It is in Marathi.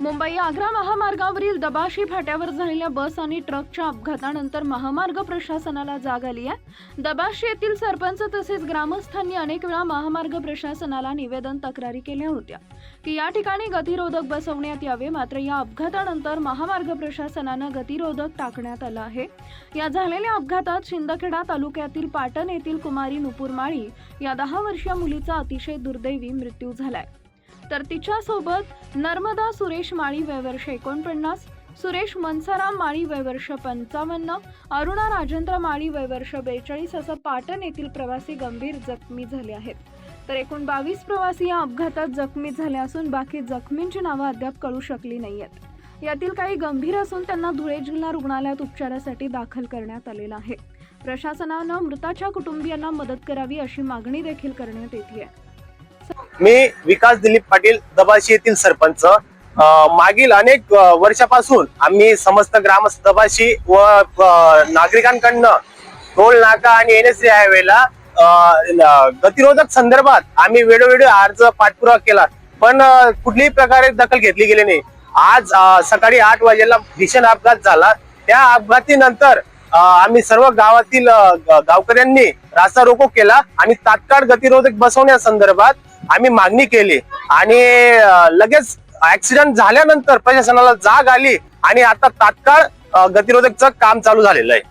मुंबई आग्रा महामार्गावरील दबाशी फाट्यावर झालेल्या बस आणि ट्रकच्या अपघातानंतर महामार्ग प्रशासनाला जाग आली आहे. दबाशी येथील सरपंच तसेच ग्रामस्थांनी अनेक वेळा महामार्ग प्रशासनाला निवेदन तक्रारी केल्या होत्या. की या ठिकाणी गतिरोधक बसवण्यात यावे मात्र या अपघातानंतर महामार्ग प्रशासनानं गतिरोधक टाकण्यात आलं आहे. या झालेल्या अपघातात शिंदखेडा तालुक्यातील पाटण येथील कुमारी नुपुरमाळी या दहा वर्षीय मुलीचा अतिशय दुर्दैवी मृत्यू झालाय. तर तिच्यासोबत नर्मदा सुरेश माळी वयवर्ष एकोणपन्नास सुरेश मनसाराम माळी वयवर्ष पंचावन्न अरुणा राजेंद्र माळी वयवर्ष बेचाळीस असं पाटण येथील प्रवासी गंभीर जखमी झाले आहेत. तर एकूण बावीस प्रवासी या अपघातात जखमी झाले असून बाकी जखमींची नावं अद्याप कळू शकली नाही आहेत यातील काही गंभीर असून त्यांना धुळे जिल्हा रुग्णालयात उपचारासाठी दाखल करण्यात आलेलं आहे. प्रशासनानं मृताच्या कुटुंबियांना मदत करावी अशी मागणी देखील करण्यात येते मी विकास दिलीप पाटील दबाशी येथील सरपंच. मागील अनेक वर्षापासून आम्ही समस्त ग्रामस्थ दबाशी व नागरिकांकडनं टोल नाका आणि एन एस हायवेला गतिरोधक संदर्भात आम्ही वेळोवेळी अर्ज पाठपुरावा केला. पण कुठल्याही प्रकारे दखल घेतली गेली नाही. आज सकाळी आठ वाजेला भीषण अपघात झाला. त्या अपघातीनंतर आम्ही सर्व गावातील गावकऱ्यांनी रास्ता रोको केला आणि तात्काळ गतिरोधक बसवण्यासंदर्भात आम्ही मागणी केली आणि लगेच ऍक्सिडेंट झाल्यानंतर प्रशासनाला जाग आली आणि आता तात्काळ गतिरोधकचं काम चालू झालेलं आहे.